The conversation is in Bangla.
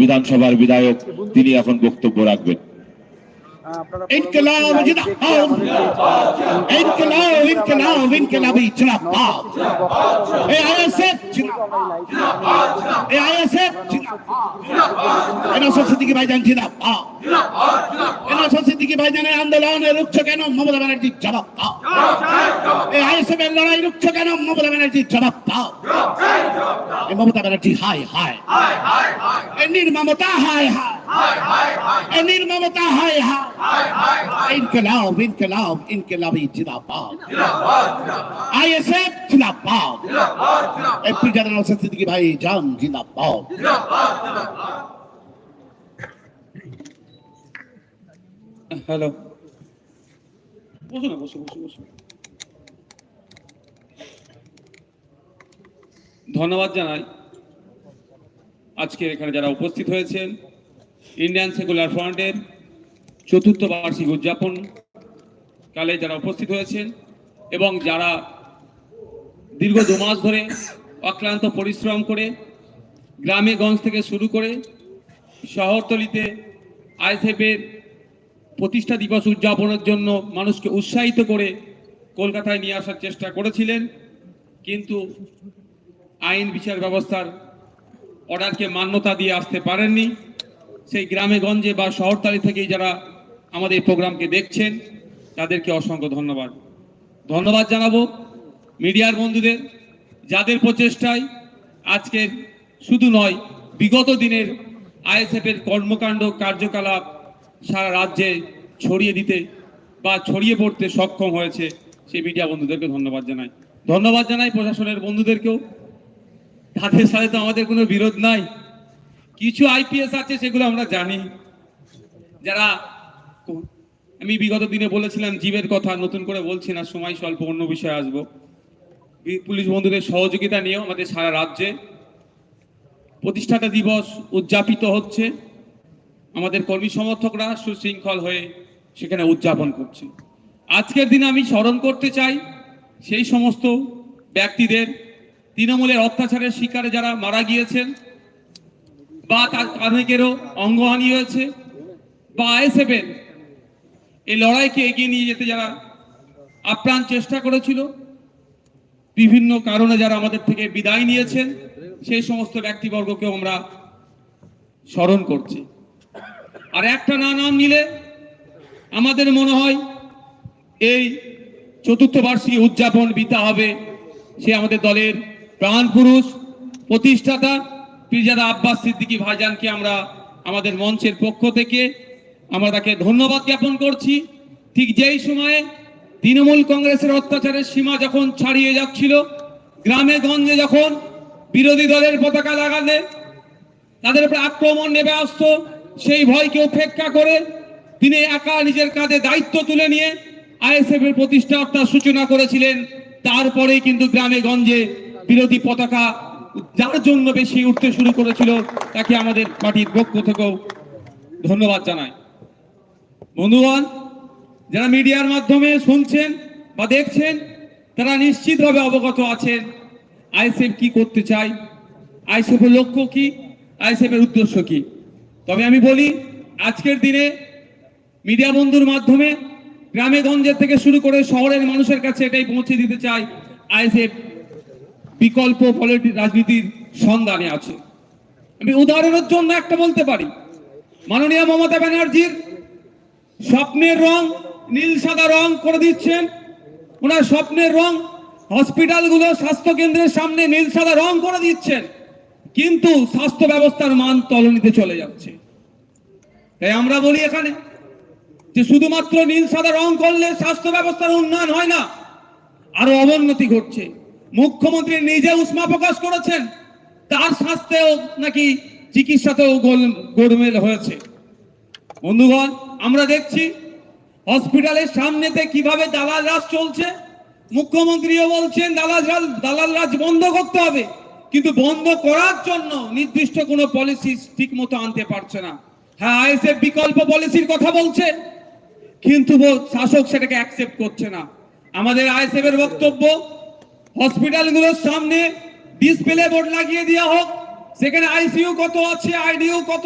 বিধানসভার বিধায়ক তিনি এখন বক্তব্য রাখবেন। ইনকলাব ইনকলাব ইনকলাব, ইনকলাবি সিদ্দিকী ভাইজান জিন্দাবাদ। এই নসর সিদ্দিকী ভাইজানের আন্দোলনে রুখছে কেন? মমতা ব্যানার্জি জবাব দাও এই আইএসএফ এর লড়াই রুখছে কেন? মমতা ব্যানার্জি জবাব দাও এই মমতা ব্যানার্জি হাই হাই এই নির্মমতা হাই হাই এই নির্মমতা হাই হাই ইনকলাব ইনকলাব, ইনকলাবি জিন্দাবাদ। আইএসএফ জিন্দাবাদ। এই পিজার নসর সিদ্দিকী ভাই, জান, জিন্দাবাদ। হ্যালো ধন্যবাদ জানাই আজকের এখানে যারা উপস্থিত হয়েছেন ইন্ডিয়ান সেকুলার ফ্রন্টের চতুর্থ বার্ষিক উদযাপন কালে যারা উপস্থিত হয়েছেন এবং যারা দীর্ঘ দু মাস ধরে অক্লান্ত পরিশ্রম করে গ্রামে গঞ্জ থেকে শুরু করে শহরতলিতে আইসেফের প্রতিষ্ঠা দিবস উদযাপনের জন্য মানুষকে উৎসাহিত করে কলকাতায় নিয়ে আসার চেষ্টা করেছিলেন, কিন্তু আইন বিচার ব্যবস্থার অর্ডারকে মান্যতা দিয়ে আসতে পারেননি। সেই গ্রামে, গঞ্জে বা শহরতালি থেকেই যারা আমাদের প্রোগ্রামকে দেখছেন, তাদেরকে অসংখ্য ধন্যবাদ। ধন্যবাদ জানাব মিডিয়ার বন্ধুদের, যাদের প্রচেষ্টায় আজকে শুধু নয়, বিগত দিনের আইএসএফের কর্মকাণ্ড, কার্যকলাপ সারা রাজ্যে ছড়িয়ে দিতে বা ছড়িয়ে পড়তে সক্ষম হয়েছে সেই মিডিয়া বন্ধুদেরকে ধন্যবাদ জানাই। ধন্যবাদ জানাই প্রশাসনের বন্ধুদেরকেও। তাদের সাথে তো আমাদের কোনো বিরোধ নাই। কিছু আইপিএস আছে সেগুলো আমরা জানি। যারা আমি বিগত দিনে বলেছিলাম জীবের কথা, নতুন করে বলছি না, সময় স্বল্প, অন্য বিষয়ে আসব। পুলিশ বন্ধুদের সহযোগিতা নিয়েও আমাদের সারা রাজ্যে প্রতিষ্ঠাতা দিবস উদযাপিত হচ্ছে। আমাদের কর্মী সমর্থকরা সুশৃঙ্খল হয়ে সেখানে উদযাপন করছে আজকের দিনে আমি স্মরণ করতে চাই, সেই সমস্ত ব্যক্তিদের, তৃণমূলের অত্যাচারের শিকারে যারা মারা গিয়েছেন, বা তার অনেকেরও অঙ্গহানি হয়েছে, বা আইএসএফের এই লড়াইকে এগিয়ে নিয়ে যেতে যারা আপ্রাণ চেষ্টা করেছিল, বিভিন্ন কারণে যারা আমাদের থেকে বিদায় নিয়েছেন, সেই সমস্ত ব্যক্তিবর্গকেও আমরা স্মরণ করছি। আর একটা না নাম নিলে আমাদের মনে হয় এই চতুর্থ বার্ষিকী উদযাপন বিতা হবে। সে আমাদের দলের প্রাণ পুরুষ, প্রতিষ্ঠাতা পীরজাদা আব্বাস সিদ্দিকী ভাইজানকে আমরা আমাদের মঞ্চের পক্ষ থেকে আমরা তাকে ধন্যবাদ জ্ঞাপন করছি। ঠিক যেই সময়ে তৃণমূল কংগ্রেসের অত্যাচারের সীমা যখন ছাড়িয়ে যাচ্ছিল, গ্রামে গঞ্জে যখন বিরোধী দলের পতাকা লাগালে তাদের উপরে আক্রমণ নেমে আসতো সেই ভয়কে উপেক্ষা করে তিনি একা নিজের কাঁধে দায়িত্ব তুলে নিয়ে আইএসএফ এর প্রতিষ্ঠাতার সূচনা করেছিলেন। তারপরেই কিন্তু গ্রামে গঞ্জে বিরোধী পতাকা যার জন্য বেশি উঠতে শুরু করেছিল, তাকে আমাদের পার্টির পক্ষ থেকেও ধন্যবাদ জানাই। বন্ধুগণ, যারা মিডিয়ার মাধ্যমে শুনছেন বা দেখছেন, তারা নিশ্চিতভাবে অবগত আছেন আইএসএফ কি করতে চায় আইএসএফ এর লক্ষ্য কি আইএসএফ এর উদ্দেশ্য কি। তবে আমি বলি, আজকের দিনে মিডিয়া বন্ধুর মাধ্যমে গ্রামে গঞ্জের থেকে শুরু করে শহরের মানুষের কাছে এটাই পৌঁছে দিতে চাই, আইএসএফ বিকল্প রাজনীতির সন্ধানে আছে। আমি উদাহরণের জন্য একটা বলতে পারি। মাননীয় মমতা ব্যানার্জির স্বপ্নের রং নীল সাদা রং করে দিচ্ছেন। ওনার স্বপ্নের রং হসপিটালগুলো স্বাস্থ্য কেন্দ্রের সামনে নীল সাদা রং করে দিচ্ছেন। কিন্তু স্বাস্থ্য ব্যবস্থার মান তলনিতে চলে যাচ্ছে। তাই আমরা বলি এখানে যে শুধুমাত্র নীল, সাদা রং করলে স্বাস্থ্য ব্যবস্থার উন্নয়ন হয় না, আরও অবনতি ঘটছে। মুখ্যমন্ত্রী নিজে উষ্মা প্রকাশ করেছেন, তার স্বাস্থ্যেও নাকি চিকিৎসাতেও গোল- গোলমেল হয়েছে। বন্ধুগণ, আমরা দেখছি হসপিটালের সামনেতে কীভাবে দালাল রাজ চলছে। মুখ্যমন্ত্রীও বলছেন, দালাল দালাল রাজ বন্ধ করতে হবে। কিন্তু বন্ধ করার জন্য নির্দিষ্ট কোনো পলিসি ঠিক মতো আনতে পারছে না। হ্যাঁ আইএসএফ বিকল্প পলিসির কথা বলছে, কিন্তু শাসক সেটাকে অ্যাকসেপ্ট করছে না। আমাদের আইএসএফ এর বক্তব্য হসপিটালগুলোর সামনে ডিসপ্লে বোর্ড লাগিয়ে দেওয়া হোক, সেখানে আইসিইউ কত আছে আইডিইউ কত